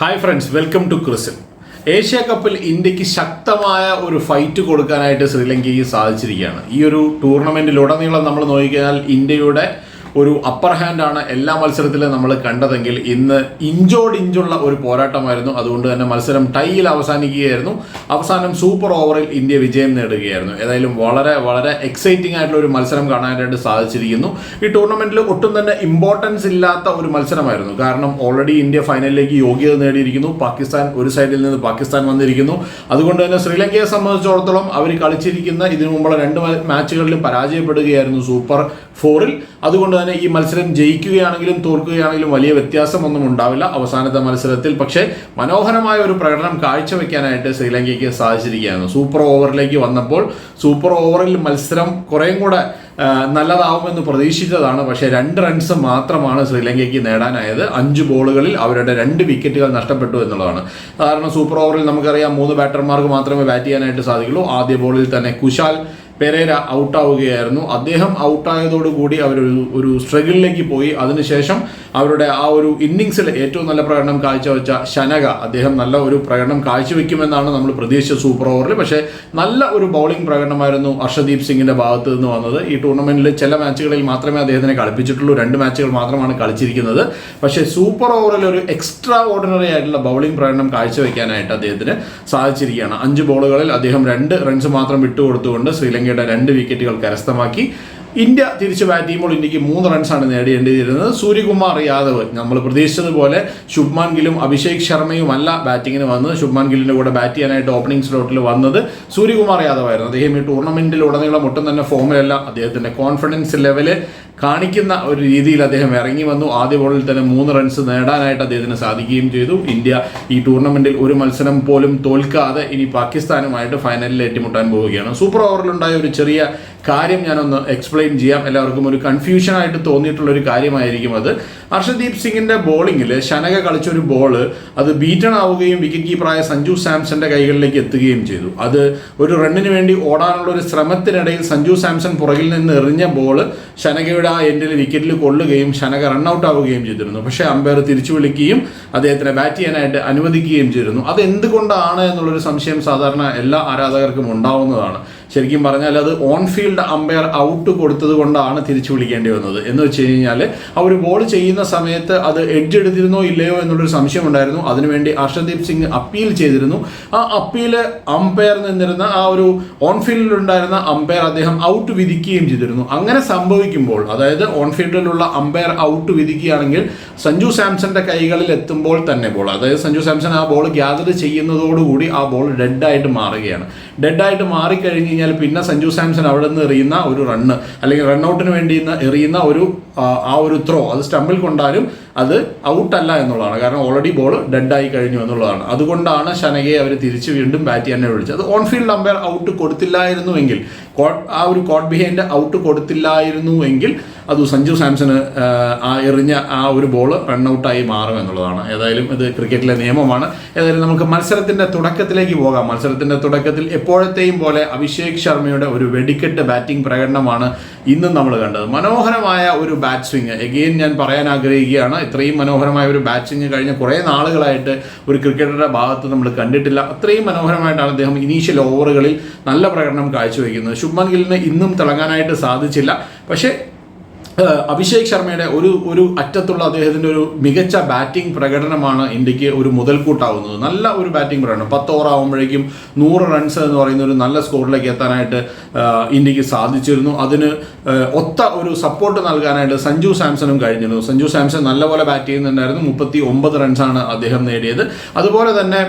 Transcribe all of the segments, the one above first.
Hi friends welcome to ക്രിസിൽ Asia കപ്പിൽ ഇന്ത്യയ്ക്ക് ശക്തമായ ഒരു ഫൈറ്റ് കൊടുക്കാനായിട്ട് ശ്രീലങ്കയ്ക്ക് സാധിച്ചിരിക്കുകയാണ്. ഈ ഒരു ടൂർണമെന്റിലുടനീളം നമ്മൾ നോക്കിക്കഴിഞ്ഞാൽ ഇന്ത്യയുടെ ഒരു അപ്പർ ഹാൻഡ് ആണ് എല്ലാ മത്സരത്തിലും നമ്മൾ കണ്ടതെങ്കിൽ ഇന്ന് ഇഞ്ചോട് ഇഞ്ചുള്ള ഒരു പോരാട്ടമായിരുന്നു. അതുകൊണ്ട് തന്നെ മത്സരം ടൈയിൽ അവസാനിക്കുകയായിരുന്നു. അവസാനം സൂപ്പർ ഓവറിൽ ഇന്ത്യ വിജയം നേടുകയായിരുന്നു. ഏതായാലും വളരെ വളരെ എക്സൈറ്റിംഗ് ആയിട്ടുള്ള ഒരു മത്സരം കാണാനായിട്ട് സാധിച്ചിരിക്കുന്നു. ഈ ടൂർണമെന്റിൽ ഒട്ടും തന്നെ ഇമ്പോർട്ടൻസ് ഇല്ലാത്ത ഒരു മത്സരമായിരുന്നു. കാരണം ഓൾറെഡി ഇന്ത്യ ഫൈനലിലേക്ക് യോഗ്യത നേടിയിരിക്കുന്നു. പാകിസ്ഥാൻ ഒരു സൈഡിൽ നിന്ന് പാകിസ്ഥാൻ വന്നിരിക്കുന്നു. അതുകൊണ്ട് തന്നെ ശ്രീലങ്കയെ സംബന്ധിച്ചിടത്തോളം അവർ കളിച്ചിരിക്കുന്ന ഇതിനു മുമ്പുള്ള രണ്ട് മാച്ചുകളിലും പരാജയപ്പെടുകയായിരുന്നു സൂപ്പർ ഫോറിൽ. അതുകൊണ്ട് തന്നെ ഈ മത്സരം ജയിക്കുകയാണെങ്കിലും തോൽക്കുകയാണെങ്കിലും വലിയ വ്യത്യാസമൊന്നും ഉണ്ടാവില്ല അവസാനത്തെ മത്സരത്തിൽ. പക്ഷേ മനോഹരമായ ഒരു പ്രകടനം കാഴ്ചവെക്കാനായിട്ട് ശ്രീലങ്കയ്ക്ക് സാധിച്ചിരിക്കുകയാണ്. സൂപ്പർ ഓവറിലേക്ക് വന്നപ്പോൾ സൂപ്പർ ഓവറിൽ മത്സരം കുറേയും കൂടെ നല്ലതാവുമെന്ന് പ്രതീക്ഷിച്ചതാണ്. പക്ഷേ രണ്ട് റൺസ് മാത്രമാണ് ശ്രീലങ്കയ്ക്ക് നേടാനായത്. അഞ്ച് ബോളുകളിൽ അവരുടെ രണ്ട് വിക്കറ്റുകൾ നഷ്ടപ്പെട്ടു എന്നുള്ളതാണ്. കാരണം സൂപ്പർ ഓവറിൽ നമുക്കറിയാം മൂന്ന് ബാറ്റർമാർക്ക് മാത്രമേ ബാറ്റ് ചെയ്യാനായിട്ട് സാധിക്കുള്ളൂ. ആദ്യ ബോളിൽ തന്നെ കുശാൽ പെരേര ഔട്ടാവുകയായിരുന്നു. അദ്ദേഹം ഔട്ടായതോടുകൂടി അവരൊരു ഒരു സ്ട്രഗിളിലേക്ക് പോയി. അതിനുശേഷം അവരുടെ ആ ഒരു ഇന്നിങ്സിൽ ഏറ്റവും നല്ല പ്രകടനം കാഴ്ചവെച്ച ശനക അദ്ദേഹം നല്ല ഒരു പ്രകടനം കാഴ്ചവെക്കുമെന്നാണ് നമ്മൾ പ്രതീക്ഷിച്ച സൂപ്പർ ഓവറിൽ പക്ഷേ നല്ല ഒരു ബൗളിംഗ് പ്രകടനമായിരുന്നു അർഷദീപ് സിംഗിന്റെ ഭാഗത്ത് നിന്ന് വന്നത്. ഈ ടൂർണമെന്റിൽ ചില മാച്ചുകളിൽ മാത്രമേ അദ്ദേഹത്തിനെ കളിപ്പിച്ചിട്ടുള്ളൂ. രണ്ട് മാച്ചുകൾ മാത്രമാണ് കളിച്ചിരിക്കുന്നത്. പക്ഷേ സൂപ്പർ ഓവറിൽ ഒരു എക്സ്ട്രാ ഓർഡിനറി ആയിട്ടുള്ള ബൗളിംഗ് പ്രകടനം കാഴ്ചവെക്കാനായിട്ട് അദ്ദേഹത്തിന് സാധിച്ചിരിക്കുകയാണ്. അഞ്ച് ബോളുകളിൽ അദ്ദേഹം രണ്ട് റൺസ് മാത്രം വിട്ടുകൊടുത്തുകൊണ്ട് ശ്രീലങ്കയുടെ രണ്ട് വിക്കറ്റുകൾ കരസ്ഥമാക്കി. ഇന്ത്യ തിരിച്ചു ബാറ്റ് ചെയ്യുമ്പോൾ ഇന്ത്യയ്ക്ക് മൂന്ന് റൺസാണ് നേടേണ്ടിയിരുന്നത് സൂര്യകുമാർ യാദവ് നമ്മൾ പ്രതീക്ഷിച്ചതുപോലെ ശുഭ്മാൻ ഗിലും അഭിഷേക് ശർമ്മയും അല്ല ബാറ്റിങ്ങിന് വന്നത്. ശുഭ്മാൻ ഗില്ലിന്റെ കൂടെ ബാറ്റ് ചെയ്യാനായിട്ട് ഓപ്പണിംഗ് സ്ലോട്ടിൽ വന്നത് സൂര്യകുമാർ യാദവ് ആയിരുന്നു അദ്ദേഹം ഈ ടൂർണമെന്റിൽ ഉടനീളം ഒട്ടും തന്നെ ഫോമിലല്ല അദ്ദേഹത്തിന്റെ കോൺഫിഡൻസ് ലെവൽ കാണിക്കുന്ന ഒരു രീതിയിൽ അദ്ദേഹം ഇറങ്ങി വന്നു. ആദ്യ ബോളിൽ തന്നെ മൂന്ന് റൺസ് നേടാനായിട്ട് അദ്ദേഹത്തിന് സാധിക്കുകയും ചെയ്തു. ഇന്ത്യ ഈ ടൂർണമെന്റിൽ ഒരു മത്സരം പോലും തോൽക്കാതെ ഇനി പാകിസ്ഥാനുമായിട്ട് ഫൈനലിൽ ഏറ്റുമുട്ടാൻ പോവുകയാണ്. സൂപ്പർ ഓവറിലുണ്ടായ ഒരു ചെറിയ കാര്യം ഞാനൊന്ന് എക്സ്പ്ലെയിൻ ചെയ്യാം. എല്ലാവർക്കും ഒരു കൺഫ്യൂഷൻ ആയിട്ട് തോന്നിയിട്ടുള്ള ഒരു കാര്യമായിരിക്കും അത്. ഹർഷദീപ് സിംഗിന്റെ ബോളിങ്ങിൽ ശനക കളിച്ചൊരു ബോൾ അത് ബീറ്റൺ ആവുകയും വിക്കറ്റ് കീപ്പറായ സഞ്ജു സാംസന്റെ കൈകളിലേക്ക് എത്തുകയും ചെയ്തു. അത് ഒരു റണ്ണിന് വേണ്ടി ഓടാനുള്ള ഒരു ശ്രമത്തിനിടയിൽ സഞ്ജു സാംസൺ പുറകിൽ നിന്ന് എറിഞ്ഞ ബോൾ ശനകയുടെ ആ എൻഡിൽ വിക്കറ്റിൽ കൊള്ളുകയും ഷനക റണ്ണൌട്ട് ആവുകയും ചെയ്തിരുന്നു. പക്ഷേ അമ്പയർ തിരിച്ചു വിളിക്കുകയും അദ്ദേഹത്തിനെ ബാറ്റ് ചെയ്യാനായിട്ട് അനുവദിക്കുകയും ചെയ്തിരുന്നു. അത് എന്തുകൊണ്ടാണ് എന്നുള്ളൊരു സംശയം സാധാരണ എല്ലാ ആരാധകർക്കും ഉണ്ടാവുന്നതാണ്. ശരിക്കും പറഞ്ഞാൽ അത് ഓൺ ഫീൽഡ് അമ്പയർ ഔട്ട് കൊടുത്തത് കൊണ്ടാണ് തിരിച്ചു വിളിക്കേണ്ടി വന്നത്. എന്ന് വെച്ച് കഴിഞ്ഞാൽ ആ ഒരു ബോൾ ചെയ്യുന്ന സമയത്ത് അത് എഡ്ജ് എടുത്തിരുന്നോ ഇല്ലയോ എന്നുള്ളൊരു സംശയം ഉണ്ടായിരുന്നു. അതിനുവേണ്ടി ഹർഷദീപ് സിംഗ് അപ്പീൽ ചെയ്തിരുന്നു. ആ അപ്പീൽ അമ്പയർ നിന്നിരുന്ന ആ ഒരു ഓൺ ഫീൽഡിൽ ഉണ്ടായിരുന്ന അമ്പയർ അദ്ദേഹം ഔട്ട് വിധിക്കുകയും ചെയ്തിരുന്നു. അങ്ങനെ സംഭവിക്കുമ്പോൾ അതായത് ഓൺ ഫീൽഡിലുള്ള അമ്പയർ ഔട്ട് വിധിക്കുകയാണെങ്കിൽ സഞ്ജു സാംസന്റെ കൈകളിൽ എത്തുമ്പോൾ തന്നെ ബോൾ അതായത് സഞ്ജു സാംസൺ ആ ബോൾ ഗ്യാദർ ചെയ്യുന്നതോടുകൂടി ആ ബോൾ ഡെഡായിട്ട് മാറുകയാണ്. ഡെഡായിട്ട് മാറിക്കഴിഞ്ഞ് കഴിഞ്ഞാൽ പിന്നെ സഞ്ജു സാംസൺ അവിടെ നിന്ന് എറിയുന്ന ഒരു റണ്ണ് അല്ലെങ്കിൽ റണ്ണൗട്ടിന് വേണ്ടി എറിയുന്ന ഒരു ആ, ഒരു ത്രോ അത് സ്റ്റമ്പിൽ കൊണ്ടാലും അത് ഔട്ടല്ല എന്നുള്ളതാണ്. കാരണം ഓൾറെഡി ബോൾ ഡെഡായി കഴിഞ്ഞു എന്നുള്ളതാണ്. അതുകൊണ്ടാണ് ഷനകയെ അവർ തിരിച്ച് വീണ്ടും ബാറ്റ് ചെയ്യാൻ വിളിച്ചത്. അത് ഓൺ ഫീൽഡ് അമ്പയർ ഔട്ട് കൊടുത്തില്ലായിരുന്നുവെങ്കിൽ ആ ഒരു കോട്ട് ബിഹൈൻഡ് ഔട്ട് കൊടുത്തില്ലായിരുന്നുവെങ്കിൽ അത് സഞ്ജു സാംസണ് ആ, ആ എറിഞ്ഞ ആ ഒരു ബോൾ റണ്ണൗട്ടായി മാറും എന്നുള്ളതാണ്. ഏതായാലും ഇത് ക്രിക്കറ്റിലെ നിയമമാണ്. ഏതായാലും നമുക്ക് മത്സരത്തിന്റെ തുടക്കത്തിലേക്ക് പോകാം. മത്സരത്തിന്റെ തുടക്കത്തിൽ എപ്പോഴത്തെയും പോലെ അഭിഷേക് ശർമ്മയുടെ ഒരു വെടിക്കെട്ട് ബാറ്റിംഗ് പ്രകടനമാണ് ഇന്നും നമ്മൾ കണ്ടത്. മനോഹരമായ ഒരു ബാറ്റ് സ്വിങ് എഗെയിൻ ഞാൻ പറയാൻ ആഗ്രഹിക്കുകയാണ് ഇത്രയും മനോഹരമായ ഒരു ബാറ്റ് സ്വിങ് കഴിഞ്ഞ കുറേ നാളുകളായിട്ട് ഒരു ക്രിക്കറ്ററുടെ ഭാഗത്ത് നമ്മൾ കണ്ടിട്ടില്ല. അത്രയും മനോഹരമായിട്ടാണ് അദ്ദേഹം ഇനീഷ്യൽ ഓവറുകളിൽ നല്ല പ്രകടനം കാഴ്ചവെക്കുന്നത്. ശുഭ്മൻ ഗില്ലിന് ഇന്നും തിളങ്ങാനായിട്ട് സാധിച്ചില്ല. പക്ഷേ അഭിഷേക് ശർമ്മയുടെ ഒരു ഒരു അറ്റത്തുള്ള അദ്ദേഹത്തിന്റെ ഒരു മികച്ച ബാറ്റിംഗ് പ്രകടനമാണ് ഇന്ത്യയ്ക്ക് ഒരു മുതൽക്കൂട്ടാവുന്നത്. നല്ല ഒരു ബാറ്റിംഗ് പ്രകടനം. പത്ത് ഓവർ ആകുമ്പോഴേക്കും നൂറ് റൺസ് എന്ന് പറയുന്ന ഒരു നല്ല സ്കോറിലേക്ക് എത്താനായിട്ട് ഇന്ത്യയ്ക്ക് സാധിച്ചിരുന്നു. അതിന് ഒത്ത ഒരു സപ്പോർട്ട് നൽകാനായിട്ട് സഞ്ജു സാംസണും കഴിഞ്ഞിരുന്നു. സഞ്ജു സാംസൺ നല്ലപോലെ ബാറ്റ് ചെയ്യുന്നുണ്ടായിരുന്നു. മുപ്പത്തി ഒമ്പത് റൺസാണ് അദ്ദേഹം നേടിയത്. അതുപോലെ തന്നെ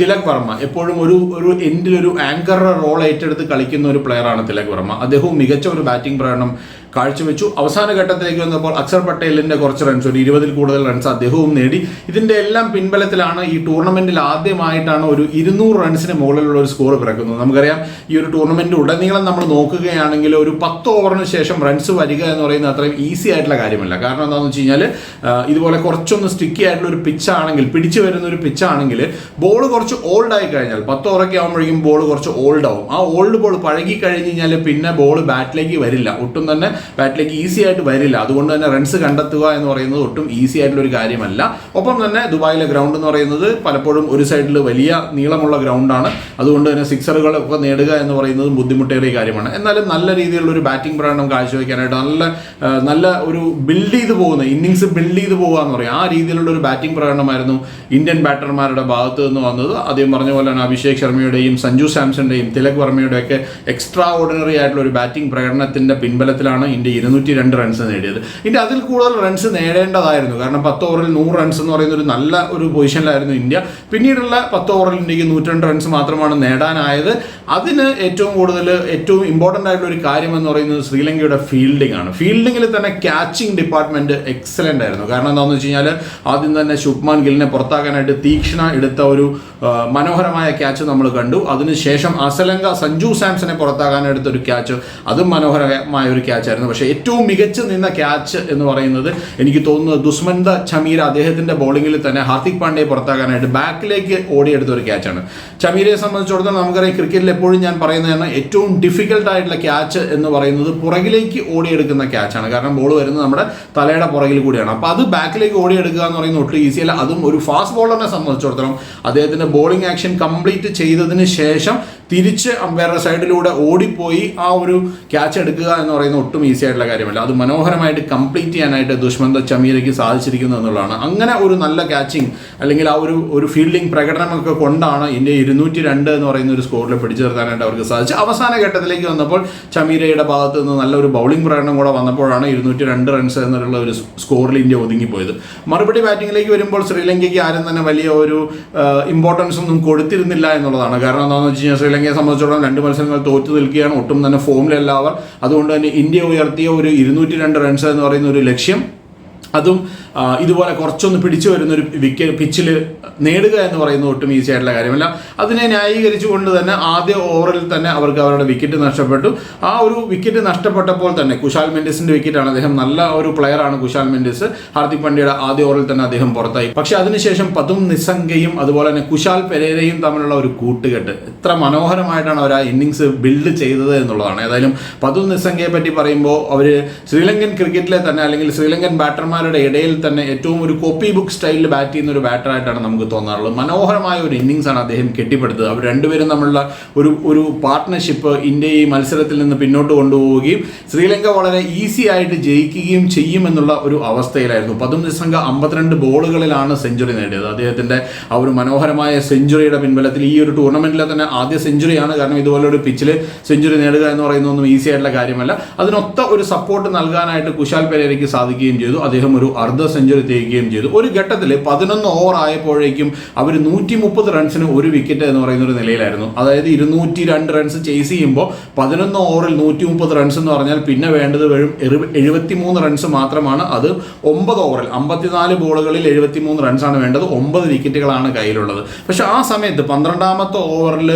തിലക് വർമ്മ. എപ്പോഴും ഒരു ഒരു എൻഡിൽ ഒരു ആങ്കർ റോൾ ഏറ്റെടുത്ത് കളിക്കുന്ന ഒരു പ്ലെയറാണ് തിലക് വർമ്മ. അദ്ദേഹവും മികച്ച ഒരു ബാറ്റിംഗ് പ്രകടനം കാഴ്ചവെച്ചു. അവസാന ഘട്ടത്തിലേക്ക് വന്നപ്പോൾ അക്ഷർ പട്ടേലിന്റെ കുറച്ച് റൺസ് ഒരു ഇരുപതിൽ കൂടുതൽ റൺസ് അദ്ദേഹവും നേടി. ഇതിന്റെ എല്ലാം പിൻബലത്തിലാണ് ഈ ടൂർണമെന്റിൽ ആദ്യമായിട്ടാണ് ഒരു ഇരുന്നൂറ് റൺസിന് മുകളിലുള്ള ഒരു സ്കോർ പിറക്കുന്നത്. നമുക്കറിയാം ഈ ഒരു ടൂർണമെന്റ് ഉടനീളം നമ്മൾ നോക്കുകയാണെങ്കിൽ ഒരു പത്ത് ഓവറിന് ശേഷം റൺസ് വരിക എന്ന് പറയുന്നത് അത്രയും ഈസി ആയിട്ടുള്ള കാര്യമല്ല. കാരണം എന്താണെന്ന് വെച്ച് കഴിഞ്ഞാൽ ഇതുപോലെ കുറച്ചൊന്ന് സ്റ്റിക്കി ആയിട്ടുള്ള ഒരു പിച്ച് ആണെങ്കിൽ പിടിച്ചു വരുന്ന ഒരു പിച്ച് ആണെങ്കിൽ ബോൾ കുറച്ച് ഓൾഡ് ആയി കഴിഞ്ഞാൽ പത്ത് ഓവറൊക്കെ ആകുമ്പോഴേക്കും ബോൾ കുറച്ച് ഓൾഡ് ആവും. ആ ഓൾഡ് ബോൾ പഴകി കഴിഞ്ഞ് കഴിഞ്ഞാൽ പിന്നെ ബോൾ ബാറ്റിലേക്ക് വരില്ല. ഒട്ടും തന്നെ ബാറ്റിലേക്ക് ഈസി ആയിട്ട് വരില്ല. അതുകൊണ്ട് തന്നെ റൺസ് കണ്ടെത്തുക എന്ന് പറയുന്നത് ഒട്ടും ഈസി ആയിട്ടുള്ള ഒരു കാര്യമല്ല. ഒപ്പം തന്നെ ദുബായിലെ ഗ്രൗണ്ട് എന്ന് പറയുന്നത് പലപ്പോഴും ഒരു സൈഡിൽ വലിയ നീളമുള്ള ഗ്രൗണ്ടാണ് അതുകൊണ്ട് തന്നെ സിക്സറുകൾ ഒക്കെ നേടുക എന്ന് പറയുന്നത് ബുദ്ധിമുട്ടേറിയ കാര്യമാണ്. എന്നാലും നല്ല രീതിയിലുള്ള ഒരു ബാറ്റിംഗ് പ്രകടനം കാഴ്ചവെക്കാനായിട്ട് നല്ല നല്ല ഒരു ബിൽഡ് ചെയ്ത് പോകുന്ന ഇന്നിങ്സ് ബിൽഡ് ചെയ്ത് പോകുക എന്ന് പറയും. ആ രീതിയിലുള്ള ഒരു ബാറ്റിംഗ് പ്രകടനമായിരുന്നു ഇന്ത്യൻ ബാറ്റർമാരുടെ ഭാഗത്ത് നിന്ന് വന്നത്. ആദ്യം പറഞ്ഞ പോലെ തന്നെ അഭിഷേക് ശർമ്മയുടെയും സഞ്ജു സാംസന്റെയും തിലക് വർമ്മയുടെയൊക്കെ എക്സ്ട്രാ ഓർഡിനറി ആയിട്ടുള്ള ഒരു ബാറ്റിംഗ് പ്രകടനത്തിന്റെ പിൻബലത്തിലാണ് ഇന്ത്യ ഇരുന്നൂറ്റി രണ്ട് റൺസ് നേടിയത്. ഇന്ത്യ അതിൽ കൂടുതൽ റൺസ് നേടേണ്ടതായിരുന്നു. കാരണം പത്ത് ഓവറിൽ നൂറ് റൺസ് എന്ന് പറയുന്ന ഒരു നല്ല ഒരു പൊസിഷനിലായിരുന്നു ഇന്ത്യ. പിന്നീടുള്ള പത്ത് ഓവറിൽ ഇന്ത്യയ്ക്ക് നൂറ്റിരണ്ട് റൺസ് മാത്രമാണ് നേടാനായത്. അതിന് ഏറ്റവും കൂടുതൽ ഏറ്റവും ഇമ്പോർട്ടന്റ് ആയിട്ടുള്ള ഒരു കാര്യം എന്ന് പറയുന്നത് ശ്രീലങ്കയുടെ ഫീൽഡിംഗ് ആണ്. ഫീൽഡിങ്ങിൽ തന്നെ ക്യാച്ചിങ് ഡിപ്പാർട്ട്മെന്റ് എക്സലന്റ് ആയിരുന്നു. കാരണം എന്താണെന്ന് വെച്ച് കഴിഞ്ഞാൽ ആദ്യം തന്നെ ശുഭ്മാൻ ഗില്ലിനെ പുറത്താക്കാനായിട്ട് തീക്ഷ്ണ എടുത്ത ഒരു മനോഹരമായ ക്യാച്ച് നമ്മൾ കണ്ടു. അതിനുശേഷം അസലങ്ക സഞ്ജു സാംസനെ പുറത്താക്കാനെടുത്ത ഒരു ക്യാച്ച് അതും മനോഹരമായ ഒരു ക്യാച്ച് ആയിരുന്നു പക്ഷേ ഏറ്റവും മികച്ച നിന്ന ക്യാച്ച് എന്ന് പറയുന്നത് എനിക്ക് തോന്നുന്നത് ദുസ്മന്ത ചമീര അദ്ദേഹത്തിന്റെ ബോളിംഗിൽ തന്നെ ഹാർദിക് പാണ്ഡ്യയെ പുറത്താക്കാനായിട്ട് ബാക്കിലേക്ക് ഓടിയെടുത്ത ഒരു ക്യാച്ചാണ് ചമീരയെ സംബന്ധിച്ചിടത്തോളം നമുക്കറിയാം ക്രിക്കറ്റിൽ എപ്പോഴും ഞാൻ പറയുന്നത് പറയുന്നതാണ് ഏറ്റവും ഡിഫിക്കൽട്ട് ആയിട്ടുള്ള ക്യാച്ച് എന്ന് പറയുന്നത് പുറകിലേക്ക് ഓടിയെടുക്കുന്ന ക്യാച്ചാണ് കാരണം ബോൾ വരുന്നത് നമ്മുടെ തലയുടെ പുറകിൽ കൂടിയാണ്. അപ്പോൾ അത് ബാക്കിലേക്ക് ഓടിയെടുക്കുക എന്ന് പറയുന്നത് ഒട്ടും ഈസി അല്ല. അതും ഒരു ഫാസ്റ്റ് ബോളറിനെ സംബന്ധിച്ചിടത്തോളം അദ്ദേഹത്തിന്റെ ബോളിംഗ് ആക്ഷൻ കംപ്ലീറ്റ് ചെയ്തതിന് ശേഷം തിരിച്ച് അമ്പയറുടെ സൈഡിലൂടെ ഓടിപ്പോയി ആ ഒരു ക്യാച്ച് എടുക്കുക എന്ന് പറയുന്നത് ഒട്ടും ഈസി ആയിട്ടുള്ള കാര്യമല്ല. അത് മനോഹരമായിട്ട് കംപ്ലീറ്റ് ചെയ്യാനായിട്ട് ദുഷ്മന്ത ചമീരയ്ക്ക് സാധിച്ചിരിക്കുന്നു എന്നുള്ളതാണ്. അങ്ങനെ ഒരു നല്ല ക്യാച്ചിങ് അല്ലെങ്കിൽ ആ ഒരു ഒരു ഫീൽഡിംഗ് പ്രകടനമൊക്കെ കൊണ്ടാണ് ഇന്ത്യ ഇരുന്നൂറ്റി രണ്ട് എന്ന് പറയുന്ന ഒരു സ്കോറിൽ പിടിച്ചു നിർത്താനായിട്ട് അവർക്ക് സാധിച്ചു അവസാന ഘട്ടത്തിലേക്ക് വന്നപ്പോൾ ചമീരയുടെ ഭാഗത്ത് നിന്ന് നല്ലൊരു ബൗളിംഗ് പ്രകടനം കൂടെ വന്നപ്പോഴാണ് ഇരുന്നൂറ്റി രണ്ട് റൺസ് എന്നുള്ള ഒരു സ്കോറിൽ ഇന്ത്യ ഒതുങ്ങിപ്പോയത്. മറുപടി ബാറ്റിംഗിലേക്ക് വരുമ്പോൾ ശ്രീലങ്കയ്ക്ക് ആരും തന്നെ വലിയ ഒരു ഇമ്പോർട്ടൻസ് ഒന്നും കൊടുത്തിരുന്നില്ല എന്നുള്ളതാണ്. കാരണം എന്താണെന്ന് വെച്ച് കഴിഞ്ഞാൽ ശ്രീലങ്കയെ സംബന്ധിച്ചിടത്തോളം രണ്ട് മത്സരങ്ങൾ തോറ്റു നിൽക്കുകയാണ്. ഒട്ടും തന്നെ ഫോമിലല്ല അവർ. അതുകൊണ്ട് തന്നെ ഇന്ത്യ ഉയർത്തിയ ഒരു ഇരുന്നൂറ്റി രണ്ട് റൺസ് എന്ന് പറയുന്ന ഒരു ലക്ഷ്യം. അതും ഇതുപോലെ കുറച്ചൊന്ന് പിടിച്ചു വരുന്ന ഒരു വിക്കറ്റ് പിച്ചിൽ നേടുക എന്ന് പറയുന്നത് ഒട്ടും ഈസി ആയിട്ടുള്ള കാര്യമല്ല. അതിനെ ന്യായീകരിച്ചുകൊണ്ട് തന്നെ ആദ്യ ഓവറിൽ തന്നെ അവർക്ക് അവരുടെ വിക്കറ്റ് നഷ്ടപ്പെട്ടു. ആ ഒരു വിക്കറ്റ് നഷ്ടപ്പെട്ടപ്പോൾ തന്നെ കുശാൽ മെൻഡിസിന്റെ വിക്കറ്റാണ് അദ്ദേഹം നല്ല ഒരു പ്ലെയറാണ് കുശാൽ മെൻഡിസ്. ഹാർദിക് പാണ്ഡ്യയുടെ ആദ്യ ഓവറിൽ തന്നെ അദ്ദേഹം പുറത്തായി. പക്ഷേ അതിനുശേഷം പതും നിസംഗയും അതുപോലെ തന്നെ കുശാൽ പെരേരയും തമ്മിലുള്ള ഒരു കൂട്ടുകെട്ട് എത്ര മനോഹരമായിട്ടാണ് അവർ ആ ഇന്നിങ്സ് ബിൽഡ് ചെയ്തത് എന്നുള്ളതാണ്. ഏതായാലും പതും നിസംഗയെ പറ്റി പറയുമ്പോൾ അവർ ശ്രീലങ്കൻ ക്രിക്കറ്റിലെ തന്നെ അല്ലെങ്കിൽ ശ്രീലങ്കൻ ബാറ്റർമാരുടെ ഇടയിൽ തന്നെ ഏറ്റവും ഒരു കോപ്പി ബുക്ക് സ്റ്റൈലിൽ ബാറ്റ് ചെയ്യുന്ന ഒരു ബാറ്ററായിട്ടാണ് നമുക്ക് തോന്നാറുള്ളത്. മനോഹരമായ ഒരു ഇന്നിങ്സ് ആണ് അദ്ദേഹം കെട്ടിപ്പടുത്തത്. അവർ രണ്ടുപേരും തമ്മിലുള്ള ഒരു ഒരു പാർട്ട്ണർഷിപ്പ് ഇന്ത്യ ഈ മത്സരത്തിൽ നിന്ന് പിന്നോട്ട് കൊണ്ടുപോവുകയും ശ്രീലങ്ക വളരെ ഈസി ആയിട്ട് ജയിക്കുകയും ചെയ്യുമെന്നുള്ള ഒരു അവസ്ഥയിലായിരുന്നു. പതിനൊന്ന് നിസ്സംഗ അമ്പത്തിരണ്ട് ബോളുകളിലാണ് സെഞ്ചുറി നേടിയത്. അദ്ദേഹത്തിന്റെ ആ ഒരു മനോഹരമായ സെഞ്ചുറിയുടെ പിൻബലത്തിൽ ഈ ഒരു ടൂർണമെന്റിലെ തന്നെ ആദ്യ സെഞ്ചുറിയാണ് കാരണം ഇതുപോലെ ഒരു പിച്ചിൽ സെഞ്ചുറി നേടുക എന്ന് പറയുന്നതൊന്നും ഈസി ആയിട്ടുള്ള കാര്യമല്ല. അതിനൊത്ത ഒരു സപ്പോർട്ട് നൽകാനായിട്ട് കുശാൽ പെരേരയ്ക്ക് സാധിക്കുകയും ചെയ്തു. അദ്ദേഹം ഒരു അർദ്ധ സെഞ്ചുറി തേക്കുകയും ചെയ്തു. ഒരു ഘട്ടത്തിൽ പതിനൊന്ന് ഓവർ ആയപ്പോഴേക്കും അവർ നൂറ്റി മുപ്പത് റൺസിന് ഒരു വിക്കറ്റ് എന്ന് പറയുന്ന ഒരു നിലയിലായിരുന്നു. അതായത് ഇരുന്നൂറ്റി രണ്ട് റൺസ് ചേസ് ചെയ്യുമ്പോൾ പതിനൊന്ന് ഓവറിൽ നൂറ്റി മുപ്പത് റൺസ് എന്ന് പറഞ്ഞാൽ പിന്നെ വേണ്ടത് വെറും എഴുപത്തി മൂന്ന് റൺസ് മാത്രമാണ്. അത് ഒമ്പത് ഓവറിൽ അമ്പത്തിനാല് ബോളുകളിൽ എഴുപത്തി മൂന്ന് റൺസാണ് വേണ്ടത്. ഒമ്പത് വിക്കറ്റുകളാണ് കയ്യിലുള്ളത്. പക്ഷെ ആ സമയത്ത് പന്ത്രണ്ടാമത്തെ ഓവറിൽ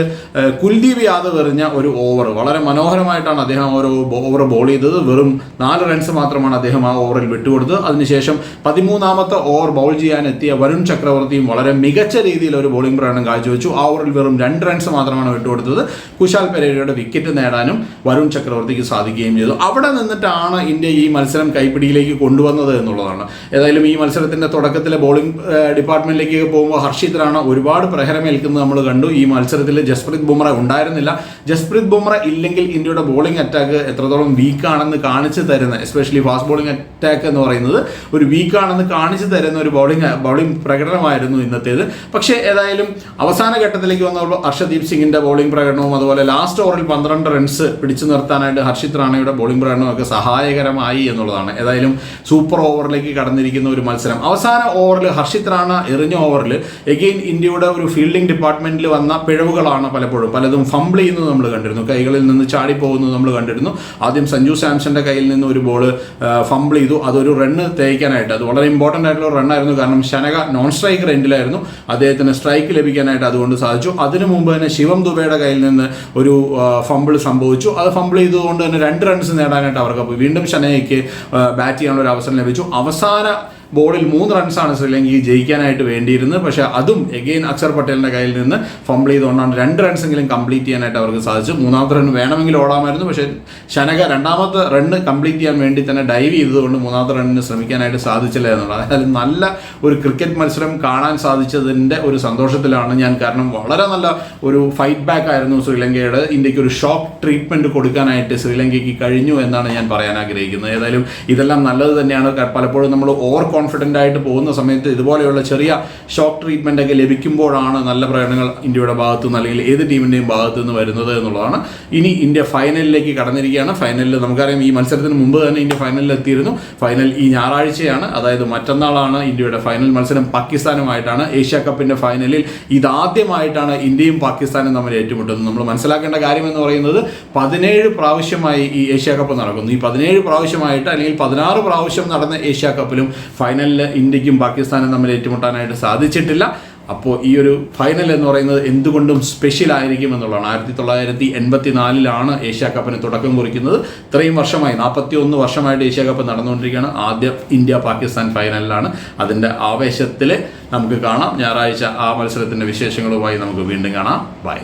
കുൽദീപ് യാദവ് എറിഞ്ഞ ഒരു ഓവർ വളരെ മനോഹരമായിട്ടാണ് അദ്ദേഹം ഓരോ ഓവർ ബോൾ ചെയ്തത്. വെറും നാല് റൺസ് മാത്രമാണ് അദ്ദേഹം ആ ഓവറിൽ വിട്ടുകൊടുത്തത്. അതിനുശേഷം പതിമൂന്നാമത്തെ ഓവർ ബൗൾ ചെയ്യാൻ എത്തിയ വരുൺ ചക്രവർത്തിയും വളരെ മികച്ച രീതിയിൽ ഒരു ബോളിംഗ് പ്രകടനം കാഴ്ചവെച്ചു. ആ ഓവറിൽ വെറും രണ്ട് റൺസ് മാത്രമാണ് വിട്ടുകൊടുത്തത്. കുശാൽ പെരേരയുടെ വിക്കറ്റ് നേടാനും വരുൺ ചക്രവർത്തിക്ക് സാധിക്കുകയും ചെയ്തു. അവിടെ നിന്നിട്ടാണ് ഇന്ത്യ ഈ മത്സരം കൈപ്പിടിയിലേക്ക് കൊണ്ടുവന്നത് എന്നുള്ളതാണ്. ഏതായാലും ഈ മത്സരത്തിന്റെ തുടക്കത്തിലെ ബോളിംഗ് ഡിപ്പാർട്ട്മെന്റിലേക്ക് പോകുമ്പോൾ ഹർഷിത്തിലാണ് ഒരുപാട് പ്രഹരമേൽക്കുന്നത് നമ്മൾ കണ്ടു. ഈ മത്സരത്തിൽ ജസ്പ്രീത് ബുംറ ഉണ്ടായിരുന്നില്ല. ജസ്പ്രീത് ബുംറ ഇല്ലെങ്കിൽ ഇന്ത്യയുടെ ബോളിംഗ് അറ്റാക്ക് എത്രത്തോളം വീക്കാണെന്ന് കാണിച്ചു തരുന്ന എസ്പെഷ്യലി ഫാസ്റ്റ് ബോളിംഗ് അറ്റാക്ക് എന്ന് പറയുന്നത് ഒരു വീക്കാണെന്ന് കാണിച്ചു തരുന്ന ഒരു ബൗളിംഗ് ബൗളിംഗ് പ്രകടനമായിരുന്നു ഇന്നത്തേത്. പക്ഷേ ഏതായാലും അവസാന ഘട്ടത്തിലേക്ക് വന്നപ്പോൾ ഹർഷദീപ് സിംഗിന്റെ ബൗളിംഗ് പ്രകടനവും അതുപോലെ ലാസ്റ്റ് ഓവറിൽ പന്ത്രണ്ട് റൺസ് പിടിച്ചു നിർത്താനായിട്ട് ഹർഷിത് റാണയുടെ ബൗളിംഗ് പ്രകടനവും ഒക്കെ സഹായകരമായി എന്നുള്ളതാണ്. ഏതായാലും സൂപ്പർ ഓവറിലേക്ക് കടന്നിരിക്കുന്ന ഒരു മത്സരം. അവസാന ഓവറിൽ ഹർഷിത് റാണ എറിഞ്ഞ ഓവറിൽ എഗെയിൻ ഇന്ത്യയുടെ ഒരു ഫീൽഡിംഗ് ഡിപ്പാർട്ട്മെന്റിൽ വന്ന പിഴവുകളാണ് പലപ്പോഴും. പലതും ഫംബിൾ ചെയ്യുന്നത് നമ്മൾ കണ്ടിരുന്നു. കൈകളിൽ നിന്ന് ചാടിപ്പോകുന്നത് നമ്മൾ കണ്ടിരുന്നു. ആദ്യം സഞ്ജു സാംസന്റെ കയ്യിൽ നിന്ന് ഒരു ബോൾ ഫംബിൾ ചെയ്തു. അതൊരു റണ്ണ് തേക്കാനായിട്ട് അത് വളരെ ഇമ്പോർട്ടന്റ് ആയിട്ടുള്ള റണ്ണായിരുന്നു കാരണം ശനക നോൺ സ്ട്രൈക്കർ എൻഡിലായിരുന്നു അദ്ദേഹത്തിന് സ്ട്രൈക്ക് ലഭിക്കാനായിട്ട് അതുകൊണ്ട് സാധിച്ചു. അതിനു മുമ്പ് തന്നെ ശിവം ദുബൈയുടെ കയ്യിൽ നിന്ന് ഒരു ഫംബിൾ സംഭവിച്ചു. അത് ഫംബിൾ ചെയ്തുകൊണ്ട് തന്നെ രണ്ട് റൺസ് നേടാനായിട്ട് അവർക്ക് വീണ്ടും ശനയ്ക്ക് ബാറ്റ് ചെയ്യാനുള്ള ഒരു അവസരം ലഭിച്ചു. അവസാന ബോളിൽ മൂന്ന് റൺസാണ് ശ്രീലങ്കയ്ക്ക് ജയിക്കാനായിട്ട് വേണ്ടിയിരുന്നത്. പക്ഷേ അതും എഗെയിൻ അക്ഷർ പട്ടേലിന്റെ കയ്യിൽ നിന്ന് ഫംബിൾ ചെയ്തുകൊണ്ടാണ് രണ്ട് റൺസെങ്കിലും കംപ്ലീറ്റ് ചെയ്യാനായിട്ട് അവർക്ക് സാധിച്ചു. മൂന്നാമത്തെ റൺ വേണമെങ്കിൽ ഓടാമായിരുന്നു. പക്ഷേ ശനക രണ്ടാമത്തെ റണ്ണ് കംപ്ലീറ്റ് ചെയ്യാൻ വേണ്ടി തന്നെ ഡൈവ് ചെയ്തതുകൊണ്ട് മൂന്നാമത്തെ റണ്ണിന് ശ്രമിക്കാനായിട്ട് സാധിച്ചില്ല എന്നുള്ളത്. അതായത് നല്ല ഒരു ക്രിക്കറ്റ് മത്സരം കാണാൻ സാധിച്ചതിന്റെ ഒരു സന്തോഷത്തിലാണ് ഞാൻ കാരണം വളരെ നല്ല ഒരു ഫൈറ്റ് ബാക്ക് ആയിരുന്നു ശ്രീലങ്കയുടെ. ഇന്ത്യയ്ക്ക് ഒരു ഷോക്ക് ട്രീറ്റ്മെന്റ് കൊടുക്കാനായിട്ട് ശ്രീലങ്കയ്ക്ക് കഴിഞ്ഞു എന്നാണ് ഞാൻ പറയാൻ ആഗ്രഹിക്കുന്നത്. ഏതായാലും ഇതെല്ലാം നല്ലത് തന്നെയാണ്. പലപ്പോഴും നമ്മൾ ഓവർ കോൺഫിഡന്റ് ആയിട്ട് പോകുന്ന സമയത്ത് ഇതുപോലെയുള്ള ചെറിയ ഷോക്ക് ട്രീറ്റ്മെന്റ് ഒക്കെ ലഭിക്കുമ്പോഴാണ് നല്ല പ്രകടനങ്ങൾ ഇന്ത്യയുടെ ഭാഗത്തു നിന്ന് അല്ലെങ്കിൽ ഏത് ടീമിന്റെയും ഭാഗത്തു നിന്ന് വരുന്നത് എന്നുള്ളതാണ്. ഇനി ഇന്ത്യ ഫൈനലിലേക്ക് കടന്നിരിക്കുകയാണ്. ഫൈനലിൽ നമുക്കറിയാം ഈ മത്സരത്തിന് മുമ്പ് തന്നെ ഇന്ത്യ ഫൈനലിൽ എത്തിയിരുന്നു. ഫൈനൽ ഈ ഞായറാഴ്ചയാണ്. അതായത് മറ്റന്നാളാണ് ഇന്ത്യയുടെ ഫൈനൽ മത്സരം. പാകിസ്ഥാനുമായിട്ടാണ് ഏഷ്യ കപ്പിന്റെ ഫൈനലിൽ ഇതാദ്യമായിട്ടാണ് ഇന്ത്യയും പാകിസ്ഥാനും തമ്മിൽ ഏറ്റുമുട്ടുന്നത്. നമ്മൾ മനസ്സിലാക്കേണ്ട കാര്യം എന്ന് പറയുന്നത് പതിനേഴ് പ്രാവശ്യമായി ഈ ഏഷ്യ കപ്പ് നടക്കുന്നു. ഈ പതിനേഴ് പ്രാവശ്യമായിട്ട് അല്ലെങ്കിൽ പതിനാറ് പ്രാവശ്യം നടന്ന ഏഷ്യ കപ്പിലും ഫൈനലിൽ ഇന്ത്യക്കും പാകിസ്ഥാനും തമ്മിൽ ഏറ്റുമുട്ടാനായിട്ട് സാധിച്ചിട്ടില്ല. അപ്പോൾ ഈ ഒരു ഫൈനൽ എന്ന് പറയുന്നത് എന്തുകൊണ്ടും സ്പെഷ്യൽ ആയിരിക്കും എന്നുള്ളതാണ്. ആയിരത്തി തൊള്ളായിരത്തി എൺപത്തി നാലിലാണ് ഏഷ്യ കപ്പിന് തുടക്കം കുറിക്കുന്നത്. ഇത്രയും വർഷമായി നാൽപ്പത്തി ഒന്ന് വർഷമായിട്ട് ഏഷ്യ കപ്പ് നടന്നുകൊണ്ടിരിക്കുകയാണ്. ആദ്യ ഇന്ത്യ പാകിസ്ഥാൻ ഫൈനലിലാണ് അതിന്റെ ആവേശത്തിൽ നമുക്ക് കാണാം. ഞായറാഴ്ച ആ മത്സരത്തിന്റെ വിശേഷങ്ങളുമായി നമുക്ക് വീണ്ടും കാണാം. ബൈ